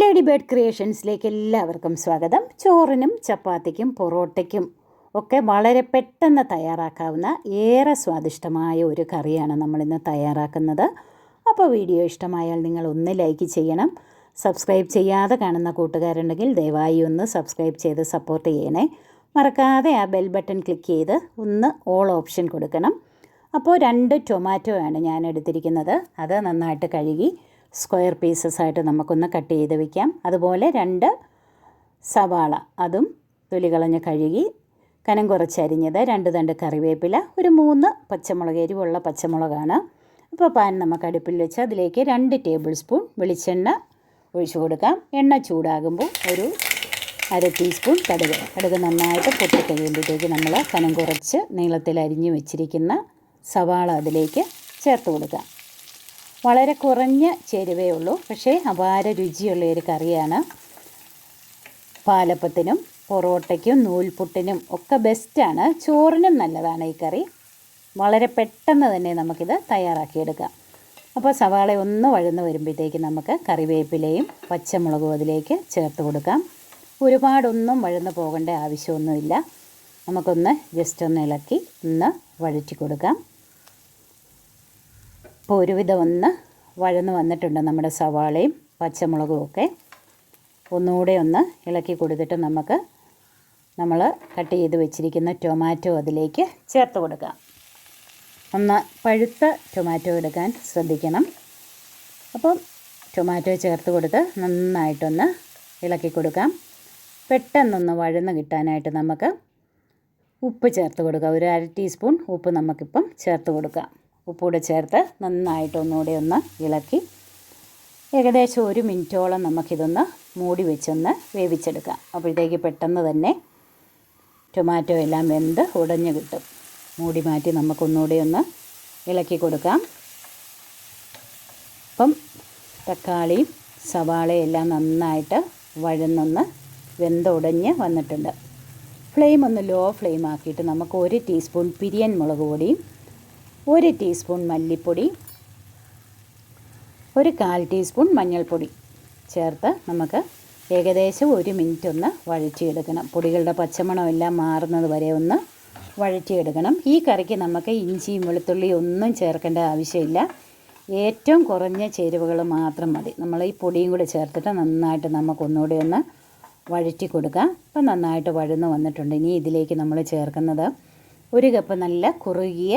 Lady bird ക്രിയേഷൻസിലേക്ക് എല്ലാവർക്കും സ്വാഗതം. ചോറിനും ചപ്പാത്തിക്കും പൊറോട്ടയ്ക്കും ഒക്കെ വളരെ പെട്ടെന്ന് തയ്യാറാക്കാവുന്ന ഏറെ സ്വാദിഷ്ടമായ ഒരു കറിയാണ് നമ്മളിന്ന് തയ്യാറാക്കുന്നത്. അപ്പോൾ വീഡിയോ ഇഷ്ടമായാൽ നിങ്ങൾ ഒന്ന് ലൈക്ക് ചെയ്യണം. സബ്സ്ക്രൈബ് ചെയ്യാതെ കാണുന്ന കൂട്ടുകാരുണ്ടെങ്കിൽ ദയവായി ഒന്ന് സബ്സ്ക്രൈബ് ചെയ്ത് സപ്പോർട്ട് ചെയ്യണേ. മറക്കാതെ ആ ബെൽ ബട്ടൺ ക്ലിക്ക് ചെയ്ത് ഒന്ന് ഓൾ ഓപ്ഷൻ കൊടുക്കണം. അപ്പോൾ രണ്ട് ടൊമാറ്റോ ആണ് ഞാൻ എടുത്തിരിക്കുന്നത്. അത് നന്നായിട്ട് കഴുകി സ്ക്വയർ പീസസ് ആയിട്ട് നമുക്കൊന്ന് കട്ട് ചെയ്ത് വെക്കാം. അതുപോലെ രണ്ട് സവാള അതും തൊലി കളഞ്ഞ് കഴുകി കനം കുറച്ചരിഞ്ഞത് രണ്ട് തണ്ട് കറിവേപ്പില ഒരു മൂന്ന് പച്ചമുളക് എരിവുള്ള പച്ചമുളകാണ്. അപ്പോൾ പാൻ നമുക്ക് അടുപ്പിൽ വെച്ച് അതിലേക്ക് രണ്ട് ടേബിൾ സ്പൂൺ വെളിച്ചെണ്ണ ഒഴിച്ചു കൊടുക്കാം. എണ്ണ ചൂടാകുമ്പോൾ ഒരു അര ടീസ്പൂൺ കടുക്. കടുക് നന്നായിട്ട് പൊട്ടിക്കഴിയുമ്പോഴത്തേക്ക് നമ്മൾ കനം കുറച്ച് നീളത്തിൽ അരിഞ്ഞു വെച്ചിരിക്കുന്ന സവാള അതിലേക്ക് ചേർത്ത് കൊടുക്കാം. വളരെ കുറഞ്ഞ ചേരുവേ ഉള്ളൂ. പക്ഷേ അപാര രുചിയുള്ള ഒരു കറിയാണ്. പാലപ്പത്തിനും പൊറോട്ടയ്ക്കും നൂൽപുട്ടിനും ഒക്കെ ബെസ്റ്റാണ് ചോറിനും നല്ലതാണ് ഈ കറി. വളരെ പെട്ടെന്ന് തന്നെ നമുക്കിത് തയ്യാറാക്കിയെടുക്കാം. അപ്പോൾ സവാള ഒന്ന് വഴന്ന് വരുമ്പോഴത്തേക്ക് നമുക്ക് കറിവേപ്പിലയും പച്ചമുളകും അതിലേക്ക് ചേർത്ത് കൊടുക്കാം. ഒരുപാടൊന്നും വഴന്ന് പോകേണ്ട ആവശ്യമൊന്നുമില്ല. നമുക്കൊന്ന് ജസ്റ്റ് ഒന്ന് ഇളക്കി ഒന്ന് വഴറ്റി കൊടുക്കാം. ഇപ്പോൾ ഒരുവിധം ഒന്ന് വഴന്ന് വന്നിട്ടുണ്ട് നമ്മുടെ സവാളയും പച്ചമുളകും ഒക്കെ. ഒന്നുകൂടെ ഒന്ന് ഇളക്കി കൊടുത്തിട്ട് നമുക്ക് നമ്മൾ കട്ട് ചെയ്ത് വെച്ചിരിക്കുന്ന ടൊമാറ്റോ അതിലേക്ക് ചേർത്ത് കൊടുക്കാം. ഒന്ന് പഴുത്ത ടൊമാറ്റോ എടുക്കാൻ ശ്രദ്ധിക്കണം. അപ്പം ടൊമാറ്റോ ചേർത്ത് കൊടുത്ത് നന്നായിട്ടൊന്ന് ഇളക്കി കൊടുക്കാം. പെട്ടെന്നൊന്ന് വഴന്ന് കിട്ടാനായിട്ട് നമുക്ക് ഉപ്പ് ചേർത്ത് കൊടുക്കാം. ഒരു അര ടീസ്പൂൺ ഉപ്പ് നമുക്കിപ്പം ചേർത്ത് കൊടുക്കാം. ഉപ്പൂടെ ചേർത്ത് നന്നായിട്ട് ഒന്നുകൂടെ ഒന്ന് ഇളക്കി ഏകദേശം ഒരു മിനിറ്റോളം നമുക്കിതൊന്ന് മൂടി വെച്ചൊന്ന് വേവിച്ചെടുക്കാം. അപ്പോഴത്തേക്ക് പെട്ടെന്ന് തന്നെ ടൊമാറ്റോ എല്ലാം വെന്ത് ഉടഞ്ഞു കിട്ടും. മൂടി മാറ്റി നമുക്കൊന്നുകൂടെ ഒന്ന് ഇളക്കി കൊടുക്കാം. അപ്പം തക്കാളിയും സവാളയും എല്ലാം നന്നായിട്ട് വഴന്നൊന്ന് വെന്തുടഞ്ഞ് വന്നിട്ടുണ്ട്. ഫ്ലെയിം ഒന്ന് ലോ ഫ്ലെയിം ആക്കിയിട്ട് നമുക്ക് ഒരു ടീസ്പൂൺ പിരിയൻ മുളക് പൊടിയും ഒരു ടീസ്പൂൺ മല്ലിപ്പൊടി ഒരു കാൽ ടീസ്പൂൺ മഞ്ഞൾപ്പൊടി ചേർത്ത് നമുക്ക് ഏകദേശം ഒരു മിനിറ്റ് ഒന്ന് വഴറ്റിയെടുക്കണം. പൊടികളുടെ പച്ചമണം എല്ലാം മാറുന്നത് വരെ ഒന്ന് വഴറ്റിയെടുക്കണം. ഈ കറിക്ക് നമുക്ക് ഇഞ്ചിയും വെളുത്തുള്ളിയും ഒന്നും ചേർക്കേണ്ട ആവശ്യമില്ല. ഏറ്റവും കുറഞ്ഞ ചേരുവകൾ മാത്രം മതി. നമ്മൾ ഈ പൊടിയും കൂടി ചേർത്തിട്ട് നന്നായിട്ട് നമുക്കൊന്നുകൂടി ഒന്ന് വഴറ്റി കൊടുക്കുക അപ്പം നന്നായിട്ട് വഴന്ന് വന്നിട്ടുണ്ട്. ഇനി ഇതിലേക്ക് നമ്മൾ ചേർക്കുന്നത് ഒരു കപ്പ് നല്ല കുറുകിയ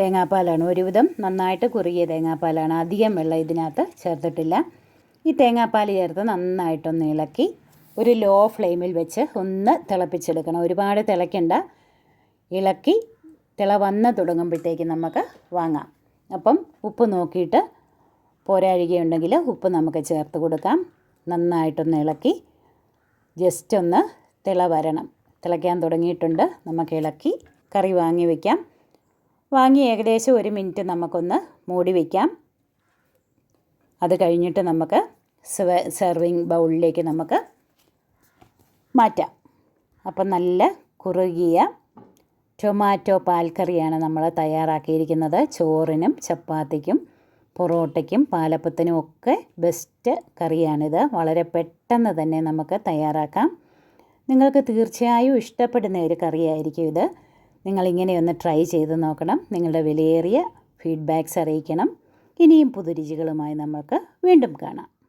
തേങ്ങാപ്പാലാണ് ഒരുവിധം നന്നായിട്ട് കുറുകിയ തേങ്ങാപ്പാലാണ് അധികം വെള്ളം ഇതിനകത്ത് ചേർത്തിട്ടില്ല. ഈ തേങ്ങാപ്പാൽ ചേർത്ത് നന്നായിട്ടൊന്ന് ഇളക്കി ഒരു ലോ ഫ്ലെയിമിൽ വെച്ച് ഒന്ന് തിളപ്പിച്ചെടുക്കണം. ഒരുപാട് തിളയ്ക്കണ്ട. ഇളക്കി തിള വന്ന് തുടങ്ങുമ്പോഴത്തേക്ക് നമുക്ക് വാങ്ങാം. അപ്പം ഉപ്പ് നോക്കിയിട്ട് പോരാഴികയുണ്ടെങ്കിൽ ഉപ്പ് നമുക്ക് ചേർത്ത് കൊടുക്കാം. നന്നായിട്ടൊന്ന് ഇളക്കി ജസ്റ്റ് ഒന്ന് തിള വരണം. തിളയ്ക്കാൻ തുടങ്ങിയിട്ടുണ്ട്. നമുക്ക് ഇളക്കി കറി വാങ്ങി വയ്ക്കാം വാങ്ങി ഏകദേശം ഒരു മിനിറ്റ് നമുക്കൊന്ന് മൂടി വയ്ക്കാം അത് കഴിഞ്ഞിട്ട് നമുക്ക് സെർവിങ് ബൗളിലേക്ക് നമുക്ക് മാറ്റാം. അപ്പം നല്ല കുറുകിയ ടൊമാറ്റോ പാൽക്കറിയാണ് നമ്മൾ തയ്യാറാക്കിയിരിക്കുന്നത്. ചോറിനും ചപ്പാത്തിക്കും പൊറോട്ടയ്ക്കും പാലപ്പത്തിനും ഒക്കെ ബെസ്റ്റ് കറിയാണിത്. വളരെ പെട്ടെന്ന് തന്നെ നമുക്ക് തയ്യാറാക്കാം. നിങ്ങൾക്ക് തീർച്ചയായും ഇഷ്ടപ്പെടുന്ന ഒരു കറിയായിരിക്കും ഇത്. നിങ്ങളിങ്ങനെ ഒന്ന് ട്രൈ ചെയ്ത് നോക്കണം. നിങ്ങളുടെ വിലയേറിയ ഫീഡ്ബാക്ക്സ് അറിയിക്കണം. ഇനിയും പുതുരുചികളുമായി നമുക്ക് വീണ്ടും കാണാം.